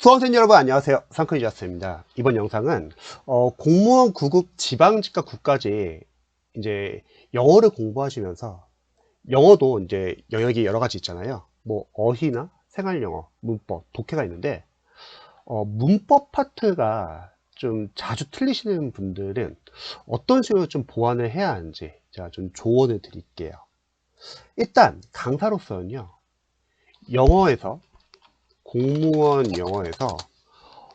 수험생 여러분 안녕하세요. 상크이자스입니다. 이번 영상은 어, 공무원 9급 지방직과 국까지 이제 영어를 공부하시면서 영어도 이제 영역이 여러 가지 있잖아요. 뭐 어휘나 생활영어 문법 독해가 있는데 어, 문법 파트가 좀 자주 틀리시는 분들은 어떤 식으로 좀 보완을 해야 하는지 제가 좀 조언을 드릴게요. 일단 강사로서는요 영어에서 공무원 영어에서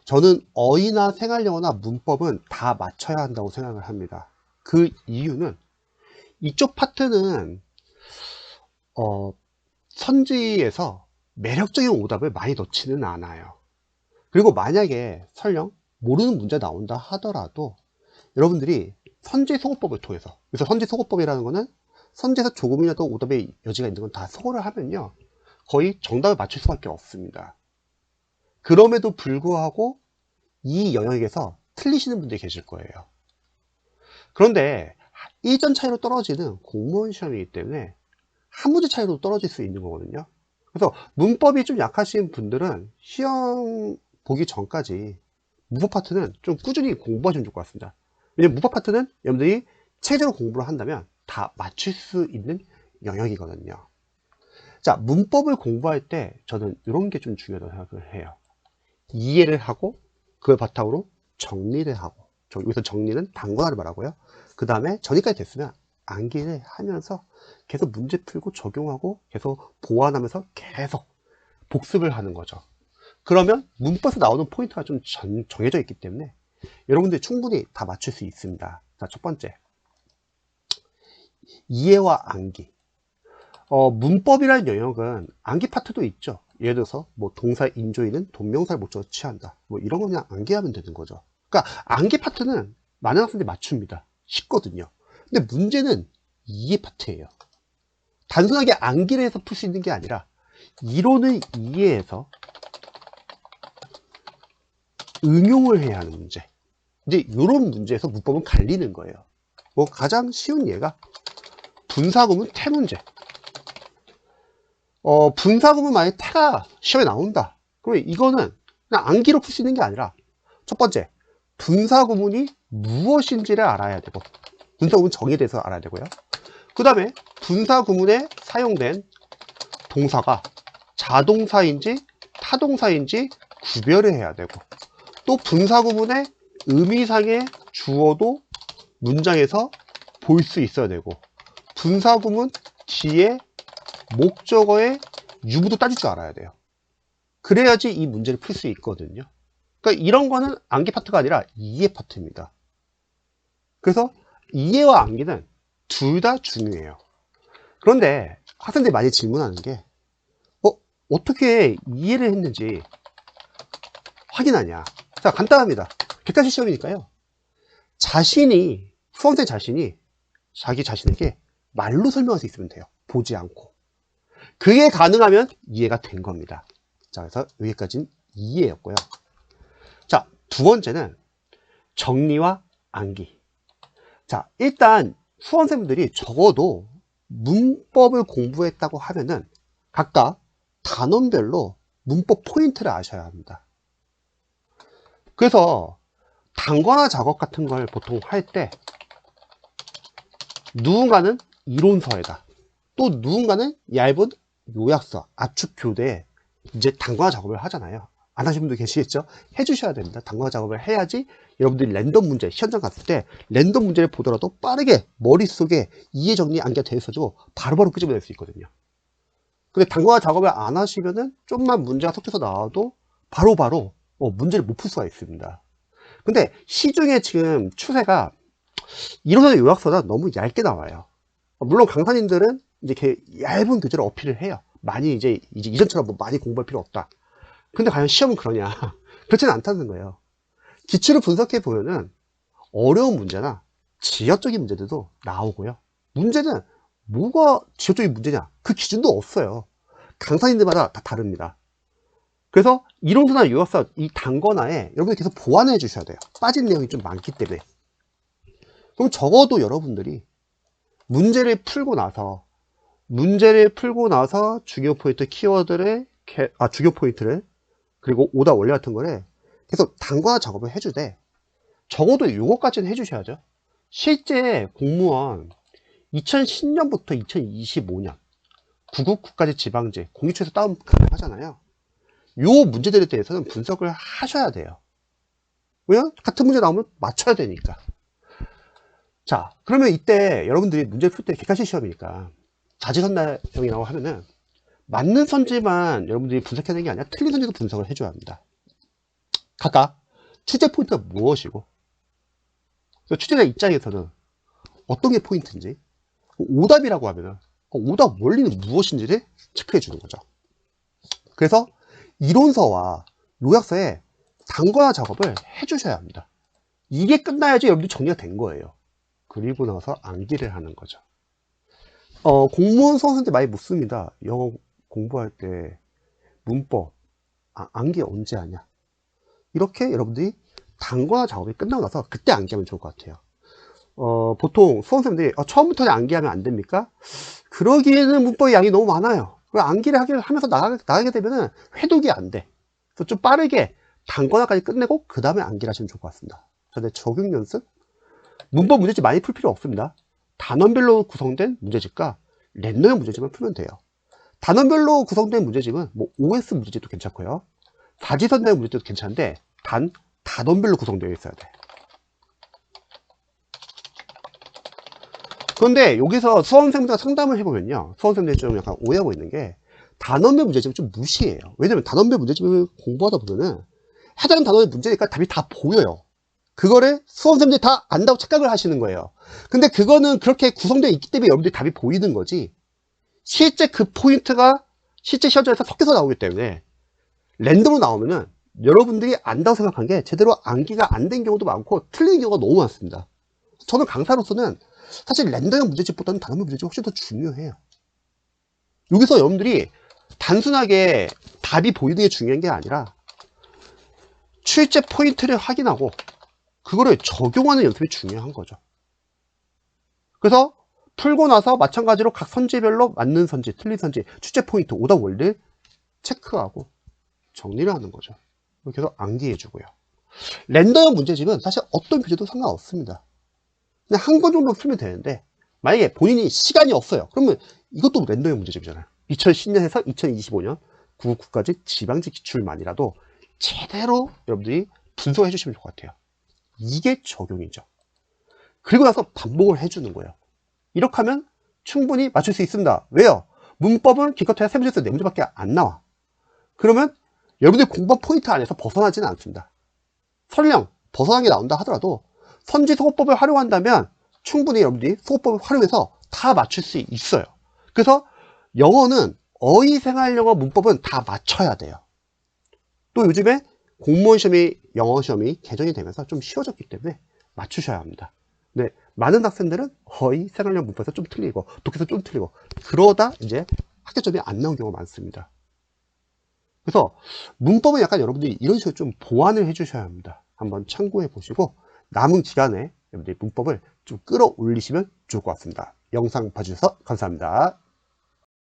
저는 어휘나 생활영어나 문법은 다 맞춰야 한다고 생각을 합니다. 그 이유는 이쪽 파트는 어, 선지에서 매력적인 오답을 많이 넣지는 않아요. 그리고 만약에 설령 모르는 문제 나온다 하더라도 여러분들이 선지 소거법을 통해서 그래서 선지 소거법이라는 거는 선지에서 조금이라도 오답의 여지가 있는 건 다 소거를 하면요 거의 정답을 맞출 수밖에 없습니다. 그럼에도 불구하고 이 영역에서 틀리시는 분들이 계실 거예요. 그런데 이전 차이로 떨어지는 공무원 시험이기 때문에 한 문제 차이로 떨어질 수 있는 거거든요. 그래서 문법이 좀 약하신 분들은 시험 보기 전까지 문법 파트는 좀 꾸준히 공부하시면 좋을 것 같습니다. 왜냐면 문법 파트는 여러분들이 체제로 공부를 한다면 다 맞출 수 있는 영역이거든요. 자, 문법을 공부할 때 저는 이런 게 좀 중요하다고 생각을 해요. 이해를 하고 그걸 바탕으로 정리를 하고 여기서 정리는 단권화를 말하고요. 그 다음에 전이까지 됐으면 암기를 하면서 계속 문제 풀고 적용하고 계속 보완하면서 계속 복습을 하는 거죠. 그러면 문법에서 나오는 포인트가 좀 전, 정해져 있기 때문에 여러분들이 충분히 다 맞출 수 있습니다. 자, 첫 번째. 이해와 암기. 어, 문법이라는 영역은 암기 파트도 있죠. 예를 들어서 뭐 동사 인조이는 동명사를 목적으로 취한다. 뭐 이런 거 그냥 암기하면 되는 거죠. 그러니까 암기 파트는 많은 학생들이 맞춥니다. 쉽거든요. 근데 문제는 이해 파트예요. 단순하게 암기를 해서 풀 수 있는 게 아니라 이론을 이해해서 응용을 해야 하는 문제. 이제 이런 문제에서 문법은 갈리는 거예요. 뭐 가장 쉬운 예가 분사구문 태문제. 어, 분사구문 만약에 태가 시험에 나온다. 그러면 이거는 그냥 암기로 풀수 있는 게 아니라 첫 번째, 분사구문이 무엇인지를 알아야 되고 분사구문 정의에 대해서 알아야 되고요. 그 다음에 분사구문에 사용된 동사가 자동사인지 타동사인지 구별을 해야 되고 또 분사구문의 의미상의 주어도 문장에서 볼 수 있어야 되고 분사구문 뒤에 목적어의 유무도 따질 줄 알아야 돼요. 그래야지 이 문제를 풀 수 있거든요. 그러니까 이런 거는 암기 파트가 아니라 이해 파트입니다. 그래서 이해와 암기는 둘 다 중요해요. 그런데 학생들이 많이 질문하는 게 어, 어떻게 이해를 했는지 확인하냐. 자, 간단합니다. 객관식 시험이니까요. 자신이, 수험생 자신이 자기 자신에게 말로 설명할 수 있으면 돼요. 보지 않고. 그게 가능하면 이해가 된 겁니다. 자, 그래서 여기까지는 이해였고요. 자, 두 번째는 정리와 암기. 자, 일단 수험생분들이 적어도 문법을 공부했다고 하면은 각각 단원별로 문법 포인트를 아셔야 합니다. 그래서 단권화 작업 같은 걸 보통 할 때 누군가는 이론서에다 또 누군가는 얇은 요약서, 압축 교대에 이제 단권화 작업을 하잖아요. 안 하신 분도 계시겠죠? 해주셔야 됩니다. 단권화 작업을 해야지 여러분들이 랜덤 문제, 현장 갔을 때 랜덤 문제를 보더라도 빠르게 머릿속에 이해 정리 암기가 되어 있어도 바로바로 끄집어낼 수 있거든요. 근데 단권화 작업을 안 하시면은 좀만 문제가 섞여서 나와도 바로바로 어, 문제를 못 풀 수가 있습니다. 근데 시중에 지금 추세가 이론의 요약서가 너무 얇게 나와요. 물론 강사님들은 이제 이렇게 얇은 교재를 어필을 해요. 많이 이제, 이제 이전처럼 뭐 많이 공부할 필요 없다. 근데 과연 시험은 그러냐? 그렇지는 않다는 거예요. 기출을 분석해 보면은 어려운 문제나 지역적인 문제들도 나오고요. 문제는 뭐가 지역적인 문제냐? 그 기준도 없어요. 강사님들마다 다 다릅니다. 그래서 이론서나 요약서 이 단권화에 여러분들 계속 보완해 주셔야 돼요. 빠진 내용이 좀 많기 때문에. 그럼 적어도 여러분들이 문제를 풀고 나서 문제를 풀고 나서 주요 포인트 키워드를 아 주요 포인트를 그리고 오다 원리 같은 거를 계속 단과 작업을 해주되 적어도 요거까지는 해주셔야죠. 실제 공무원 2010년부터 2025년 999까지 지방제 공유처에서 다운 가능하잖아요. 요 문제들에 대해서는 분석을 하셔야 돼요. 왜요? 같은 문제 나오면 맞춰야 되니까. 자, 그러면 이때 여러분들이 문제 풀 때 객관식 시험이니까 자지선다형이 라고 하면은 맞는 선지만 여러분들이 분석해야 되는 게 아니라 틀린 선지도 분석을 해줘야 합니다. 각각 취재 포인트가 무엇이고 취재자 입장에서는 어떤 게 포인트인지 오답이라고 하면은 그 오답 원리는 무엇인지를 체크해 주는 거죠. 그래서 이론서와 요약서에 단거나 작업을 해 주셔야 합니다. 이게 끝나야지 여러분들 정리가 된 거예요. 그리고 나서 암기를 하는 거죠. 어, 공무원 수험생들 많이 묻습니다. 영어 공부할 때 문법, 아, 암기 언제 하냐? 이렇게 여러분들이 단거나 작업이 끝나고 나서 그때 암기하면 좋을 것 같아요. 어, 보통 수험생들이 어, 처음부터 암기하면 안 됩니까? 그러기에는 문법의 양이 너무 많아요. 그 암기를 하게, 하면서 나가게, 나가게 되면은 회독이 안 돼. 그래서 좀 빠르게 단거나까지 끝내고 그 다음에 암기를 하시면 좋을 것 같습니다. 근데 적용 연습? 문법 문제집 많이 풀 필요 없습니다. 단원별로 구성된 문제집과 랜덤 문제집만 풀면 돼요. 단원별로 구성된 문제집은 뭐 OS 문제집도 괜찮고요. 사지선다형 문제집도 괜찮은데 단 단원별로 구성되어 있어야 돼. 그런데 여기서 수험생들 상담을 해보면요. 수험생들이 좀 약간 오해하고 있는 게 단원별 문제집을 좀 무시해요. 왜냐면 단원별 문제집을 공부하다 보면은 해당 단원의 문제니까 답이 다 보여요. 그거를 수험생들이 다 안다고 착각을 하시는 거예요. 근데 그거는 그렇게 구성되어 있기 때문에 여러분들이 답이 보이는 거지. 실제 그 포인트가 실제 시험장에서 섞여서 나오기 때문에 랜덤으로 나오면은 여러분들이 안다고 생각한 게 제대로 암기가 안 된 경우도 많고 틀린 경우가 너무 많습니다. 저는 강사로서는 사실 랜덤형 문제집보다는 단원별 문제집이 훨씬 더 중요해요. 여기서 여러분들이 단순하게 답이 보이는 게 중요한 게 아니라 출제 포인트를 확인하고 그거를 적용하는 연습이 중요한 거죠. 그래서 풀고 나서 마찬가지로 각 선지별로 맞는 선지, 틀린 선지, 출제 포인트, 오답 원리를 체크하고 정리를 하는 거죠. 이렇게 해서 암기해 주고요. 랜덤 문제집은 사실 어떤 표제도 상관없습니다. 그냥 한 권 정도 풀면 되는데 만약에 본인이 시간이 없어요. 그러면 이것도 랜덤형 문제집이잖아요. 2010년에서 2025년 999까지 지방지 기출만이라도 제대로 여러분들이 분석해 주시면 좋을 것 같아요. 이게 적용이죠. 그리고 나서 반복을 해주는 거예요. 이렇게 하면 충분히 맞출 수 있습니다. 왜요? 문법은 기껏해야 세 문제에서 네 문제밖에 안 나와. 그러면 여러분들 공부 포인트 안에서 벗어나지는 않습니다. 설령 벗어난 게 나온다 하더라도 선지 소거법을 활용한다면 충분히 여러분들이 소거법을 활용해서 다 맞출 수 있어요. 그래서 영어는 어휘 생활 영어 문법은 다 맞춰야 돼요. 또 요즘에 공무원 시험이 영어 시험이 개정이 되면서 좀 쉬워졌기 때문에 맞추셔야 합니다. 네, 많은 학생들은 거의 생활형 문법에서 좀 틀리고 독해서 좀 틀리고 그러다 이제 학교점이 안 나온 경우가 많습니다. 그래서 문법은 약간 여러분들이 이런 식으로 좀 보완을 해주셔야 합니다. 한번 참고해 보시고 남은 기간에 여러분들이 문법을 좀 끌어올리시면 좋을 것 같습니다. 영상 봐주셔서 감사합니다.